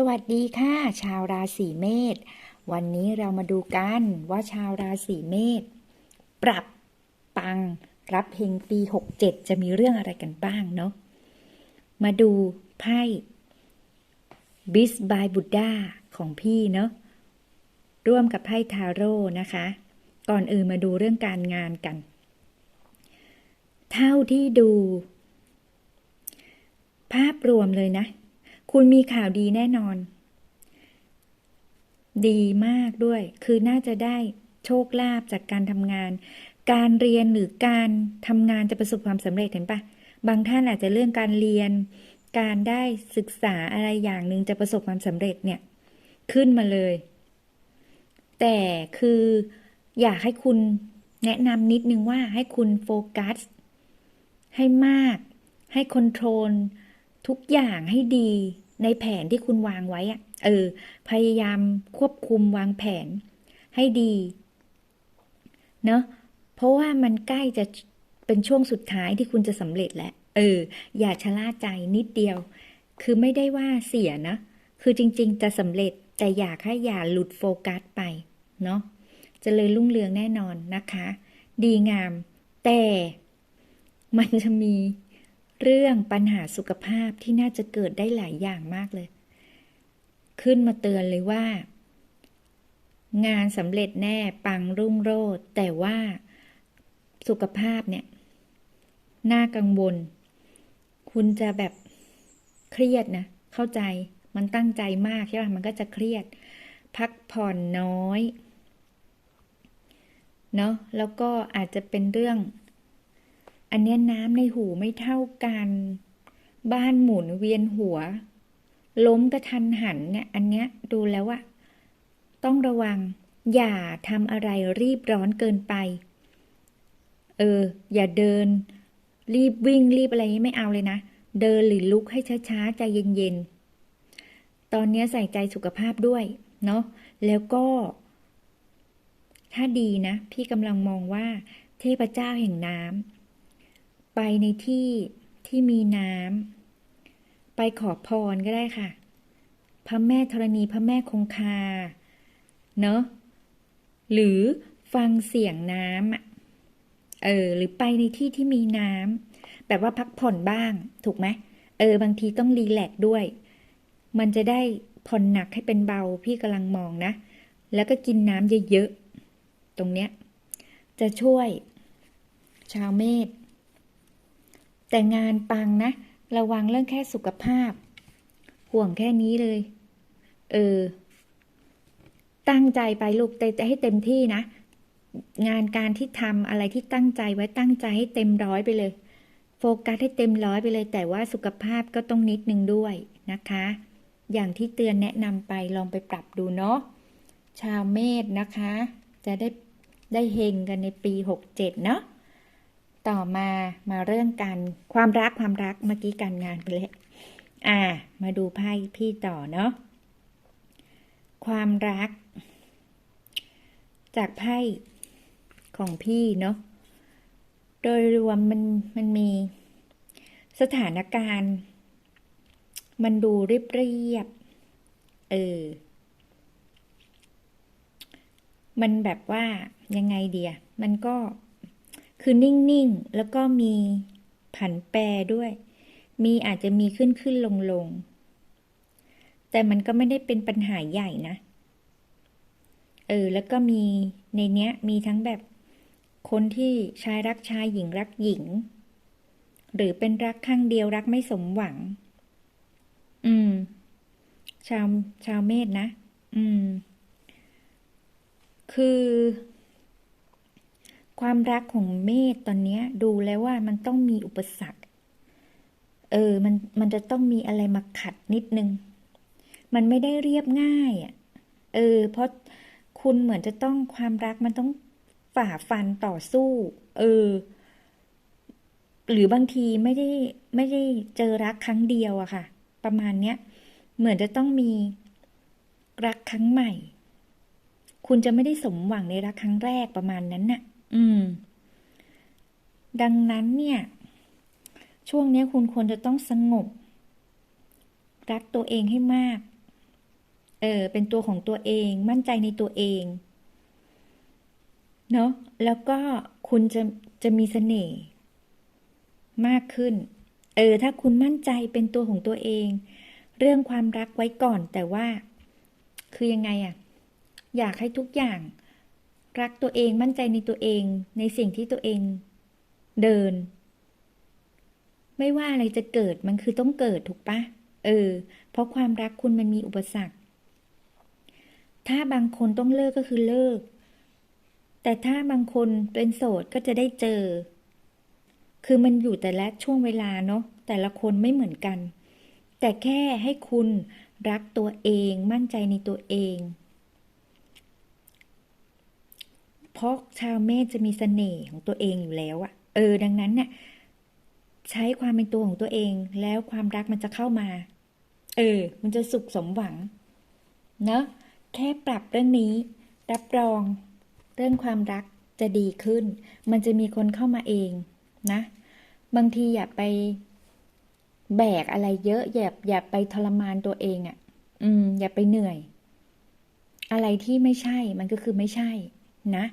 สวัสดีค่ะ ชาวราศีเมษวันนี้เรามาดูกันว่าชาวราศีเมษปรับปังรับเฮงปี 67 จะมีเรื่องอะไรกันบ้างเนาะมาดูไพ่บิสบายบุดดาของพี่เนาะร่วมกับไพ่ทาโร่นะคะ ก่อนอื่นมาดูเรื่องการงานกัน เท่าที่ดู ภาพรวมเลยนะ คุณมีข่าวดีแน่นอน ดีมากด้วย คือน่าจะได้โชคลาภจากการทำงาน การเรียนหรือการทำงานจะประสบความสำเร็จเห็นปะบางท่านอาจจะเรื่องการเรียน การได้ศึกษาอะไรอย่างหนึ่งจะประสบความสำเร็จเนี่ย ขึ้นมาเลย แต่คืออยากให้คุณแนะนำนิดนึงว่าให้คุณโฟกัส ให้มาก ให้คอนโทรล ทุกอย่างให้ดีในแผนที่คุณวางไว้อะเออ พยายามควบคุมวางแผนให้ดี เนาะเพราะว่ามันใกล้จะเป็นช่วงสุดท้ายที่คุณจะสำเร็จแล้ว เออ อย่าชะล่าใจนิดเดียว คือไม่ได้ว่าเสียนะ คือจริง ๆ จะสำเร็จแต่อยากให้อย่าหลุดโฟกัสไป เนาะจะเลยรุ่งเรืองแน่นอนนะคะ ดีงาม แต่มันจะมี เรื่องปัญหาสุขภาพที่น่าจะเกิดได้หลายอย่างมากเลย ขึ้นมาเตือนเลยว่า งานสำเร็จแน่ปังรุ่งโรจน์แต่ว่าสุขภาพเนี่ย น่ากังวล คุณจะแบบเครียดนะ เข้าใจมันตั้งใจมากใช่ไหมมันก็จะเครียด พักผ่อนน้อย เนาะแล้วก็อาจจะเป็นเรื่อง อันเนี้ยน้ำในหูไม่เท่ากัน บ้านหมุนเวียนหัว ล้มกระทันหันเนี่ย อันเนี้ยดูแล้วว่าต้องระวัง อย่าทำอะไรรีบร้อนเกินไป เออ อย่าเดิน รีบวิ่งรีบอะไรไม่เอาเลยนะ เดินหรือลุกให้ช้าๆ ใจเย็นๆ ตอนนี้ใส่ใจสุขภาพด้วย เนาะแล้วก็ ถ้าดีนะ พี่กำลังมองว่าเทพเจ้าแห่งน้ำ ไปในที่ที่มีน้ำไปขอพรก็ได้ค่ะ พระแม่ธรณีพระแม่คงคา เนาะหรือฟังเสียงน้ำเออ หรือไปในที่ที่มีน้ำแบบว่าพักผ่อนบ้าง ถูกไหมเออ บางทีต้องรีแลกด้วย มันจะได้ผ่อนหนักให้เป็นเบาพี่กำลังมองนะ แล้วก็กินน้ำเยอะๆ ตรงเนี้ย จะช่วย ชาวเมษ แต่งานปังนะ ระวังเรื่องแค่สุขภาพ ห่วงแค่นี้เลย เออ ตั้งใจไปลูกแต่ให้เต็มที่นะ งานการที่ทำอะไรที่ตั้งใจไว้ตั้งใจให้เต็มร้อยไปเลย โฟกัสให้เต็มร้อยไปเลย แต่ว่าสุขภาพก็ต้องนิดนึงด้วยนะคะ อย่างที่เตือนแนะนำไปลองไปปรับดูเนาะ ชาวเมษนะคะ จะได้ได้เฮงกันในปี 67 เนาะ ต่อมามาเรื่องการความรักความรักเมื่อกี้การงานไปเลยอ่า มาดูไพ่พี่ต่อเนาะความรัก จากไพ่ของพี่เนาะโดยรวมมันมันมีสถานการณ์ มันดูเรียบเรียบเออ มันแบบว่ายังไงเดียมันก็ คือนิ่งๆ แล้วก็มีผันแปรด้วย มีอาจจะมีขึ้นขึ้นลงลง แต่มันก็ไม่ได้เป็นปัญหาใหญ่นะ เออ แล้วก็มีในเนี้ยมีทั้งแบบคนที่ชายรักชายหญิงรักหญิง หรือเป็นรักข้างเดียวรักไม่สมหวัง อืม ชาวชาวเมษนะ อืม คือ ความรักของเมษตอนเนี้ยดูแล้วว่ามันต้องมีอุปสรรค เออ มันมันจะต้องมีอะไรมาขัดนิดนึง มันไม่ได้เรียบง่ายอะ เออ เพราะคุณเหมือนจะต้องความรักมันต้องฝ่าฟันต่อสู้ เออ หรือบางทีไม่ได้ไม่ได้เจอรักครั้งเดียวอะค่ะ ประมาณเนี้ย เหมือนจะต้องมีรักครั้งใหม่ คุณจะไม่ได้สมหวังในรักครั้งแรกประมาณนั้นน่ะ อืม ดังนั้นเนี่ย ช่วงนี้คุณควรจะต้องสงบ รักตัวเองให้มาก เออ เป็นตัวของตัวเอง มั่นใจในตัวเอง เนาะแล้วก็คุณจะจะมีเสน่ห์มากขึ้น เออ ถ้าคุณมั่นใจเป็นตัวของตัวเอง เรื่องความรักไว้ก่อน แต่ว่า คือยังไงอะอยากให้ทุกอย่าง รักตัวเองมั่นใจในตัวเอง ในสิ่งที่ตัวเอง เดิน ไม่ว่าอะไรจะเกิดมันคือต้องเกิดถูกปะเออ เพราะความรักคุณมันมีอุปสรรค ถ้าบางคนต้องเลิกก็คือเลิก แต่ถ้าบางคนเป็นโสดก็จะได้เจอ คือมันอยู่แต่ละช่วงเวลาเนาะแต่ละคนไม่เหมือนกัน แต่แค่ให้คุณรักตัวเองมั่นใจในตัวเอง เพราะชาวเมษจะมีเสน่ห์ของตัวเองอยู่แล้วอะเออ ดังนั้นเนี่ยใช้ความเป็นตัวของตัวเอง แล้วความรักมันจะเข้ามา เออ มันจะสุขสมหวัง เนอะแค่ปรับเรื่องนี้ รับรอง เรื่องความรักจะดีขึ้น มันจะมีคนเข้ามาเองนะ บางทีอย่าไปแบกอะไรเยอะอย่าอย่าไปทรมานตัวเองอะ่ะ อืม อย่าไปเหนื่อย อะไรที่ไม่ใช่มันก็คือไม่ใช่นะ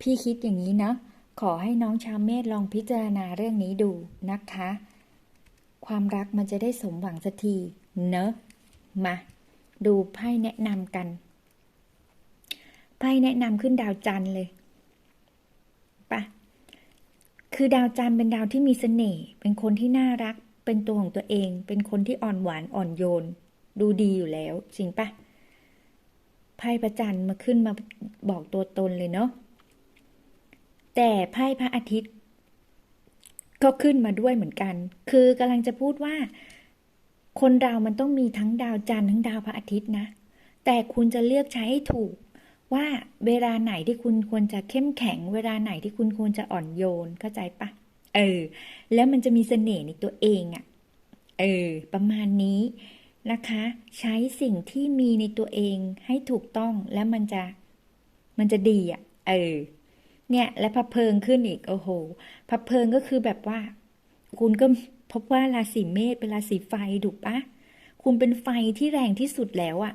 พี่คิดอย่างนี้เนาะขอให้น้องชาวเมษลองพิจารณาเรื่องนี้ดูนะคะ ความรักมันจะได้สมหวังสักที เนอะ มา ดูไพ่แนะนำกัน ไพ่แนะนำขึ้นดาวจันทร์เลยปะคือดาวจันทร์เป็นดาวที่มีเสน่ห์ เป็นคนที่น่ารัก เป็นตัวของตัวเอง เป็นคนที่อ่อนหวานอ่อนโยน ดูดีอยู่แล้ว จริงปะไพ่ประจันมาขึ้นมาบอกตัวตนเลยเนาะ แต่ไพ่พระอาทิตย์ ก็ขึ้นมาด้วยเหมือนกัน คือกำลังจะพูดว่า คนเรามันต้องมีทั้งดาวจันทร์ทั้งดาวพระอาทิตย์นะ แต่คุณจะเลือกใช้ให้ถูก ว่าเวลาไหนที่คุณควรจะเข้มแข็ง เวลาไหนที่คุณควรจะอ่อนโยนเข้าใจปะเออ แล้วมันจะมีเสน่ห์ในตัวเองอะ่ะ เออ ประมาณนี้นะคะ ใช้สิ่งที่มีในตัวเองให้ถูกต้องแล้วมันจะ มันจะดีอะ่ะ เออ เนี่ย และพระเพิงขึ้นอีกโอ้โหพระเพิงก็คือแบบว่า คุณก็พบว่าราศีเมษเป็นราศีไฟถูกปะคุณเป็นไฟที่แรงที่สุดแล้วอะ่ะ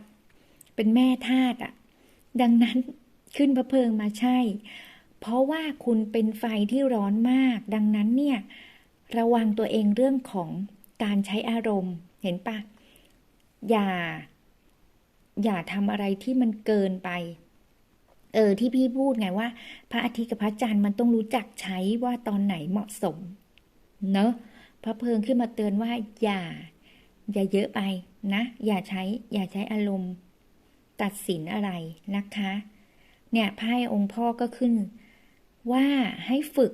เป็นแม่ธาตุอะ ดังนั้นขึ้นพระเพิงมาใช่ เพราะว่าคุณเป็นไฟที่ร้อนมาก ดังนั้นเนี่ย ระวังตัวเองเรื่องของการใช้อารมณ์ เห็นปะอย่า อย่าทำอะไรที่มันเกินไป เออที่พี่พูดไงว่า พระอาทิตย์กับพระจันทร์มันต้องรู้จักใช้ว่าตอนไหนเหมาะสม เนอะพระเพลิงขึ้นมาเตือนว่าอย่า อย่าเยอะไปนะ อย่าใช้ อย่าใช้อารมณ์ ตัดสินอะไรนะคะ เนี่ยไพ่องค์พ่อก็ขึ้น ว่าให้ฝึก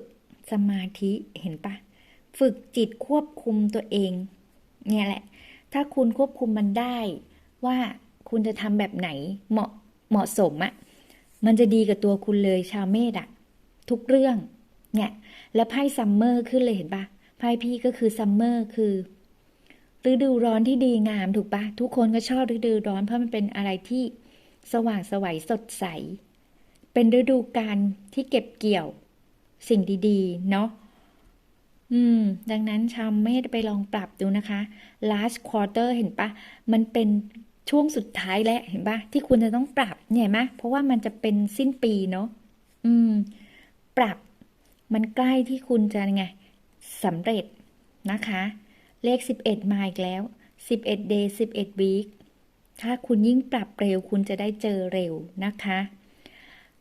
สมาธิเห็นปะฝึกจิตควบคุมตัวเอง เนี่ยแหละ ถ้าคุณควบคุมมันได้ ว่าคุณจะทำแบบไหนเหมาะเหมาะสมอะ มันจะดีกับตัวคุณเลยชาวเมษอะทุกเรื่อง เนี่ย แล้วไพ่ซัมเมอร์ขึ้นเลยเห็นปะไพ่พี่ก็คือซัมเมอร์คือฤดูร้อนที่ดีงามถูกปะทุกคนก็ชอบฤดูร้อนเพราะมันเป็นอะไรที่สว่างสวัยสดใส เป็นฤดูกาลที่เก็บเกี่ยว สิ่งดีๆ เนาะอืม ดังนั้นชาวเมษไปลองปรับดูนะคะ last quarter เห็นปะ มันเป็น ช่วงสุดท้ายแล้วเห็นปะที่คุณจะต้องปรับเนี่ยไหมเพราะว่ามันจะเป็นสิ้นปีเนาะอืม ปรับมันใกล้ที่คุณจะไงสำเร็จนะคะ เลข 11 มาอีกแล้ว 11 day 11 week ถ้าคุณยิ่งปรับเร็วคุณจะได้เจอเร็วนะคะ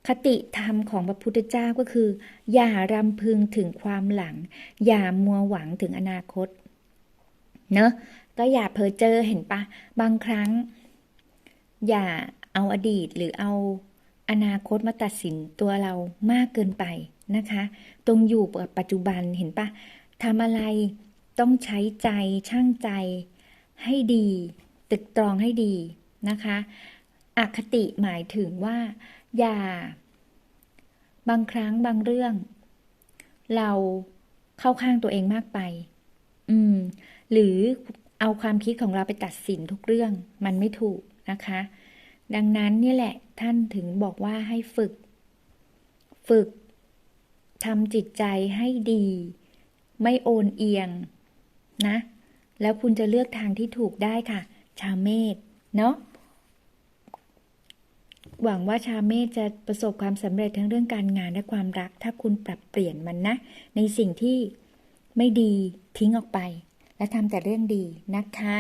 คติธรรมของพระพุทธเจ้าก็คือ อย่ารำพึงถึงความหลัง อย่ามัวหวังถึงอนาคต เนอะก็อย่าเพ้อเจอเห็นปะ บางครั้ง อย่าเอาอดีตหรือเอาอนาคตมาตัดสินตัวเรามากเกินไปนะคะ ตรงอยู่กับปัจจุบันเห็นปะทำอะไรต้องใช้ใจช่างใจให้ดี ตึกตรองให้ดีนะคะอคติหมายถึงว่า อย่า บางครั้งบางเรื่อง เราเข้าข้างตัวเองมากไป อืม หรือเอาความคิดของเราไปตัดสินทุกเรื่อง มันไม่ถูก นะคะ ดังนั้นนี่แหละท่านถึงบอกว่าให้ฝึก ฝึกทำจิตใจให้ดี ไม่โอนเอียงนะ แล้วคุณจะเลือกทางที่ถูกได้ค่ะ ชาเมษเนาะหวังว่าชาเมษจะประสบความสำเร็จทั้งเรื่องการงานและความรัก ถ้าคุณปรับเปลี่ยนมันนะ ในสิ่งที่ไม่ดีทิ้งออกไป และทำแต่เรื่องดีนะคะ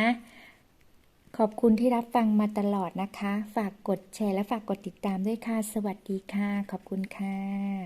ขอบคุณที่รับฟังมาตลอดนะคะ ฝากกดแชร์และฝากกดติดตามด้วยค่ะ สวัสดีค่ะ ขอบคุณค่ะ